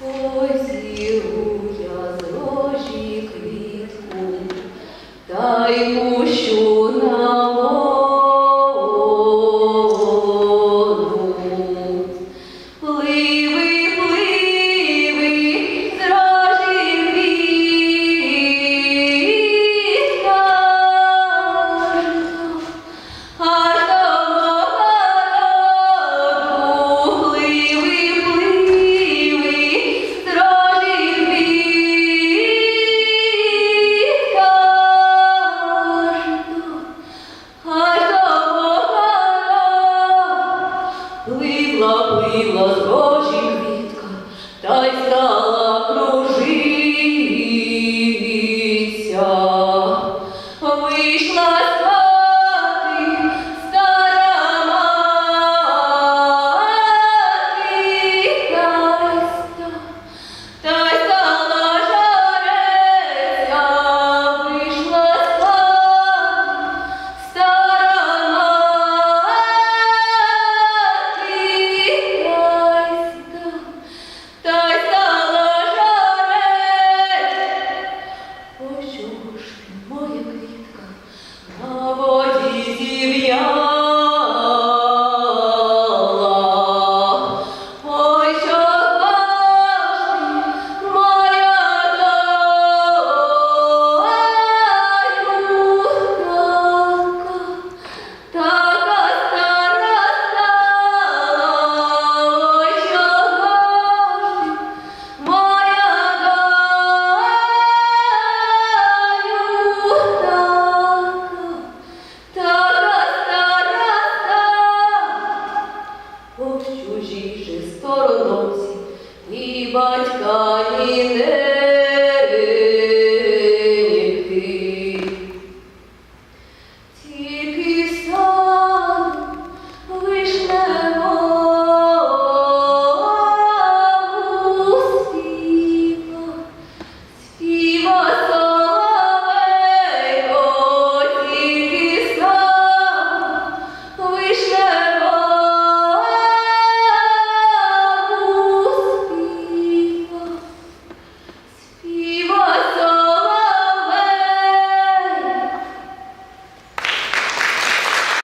Позілу я з рожі квітку, та й Повила з божі квітка та й стала кружка. И батька не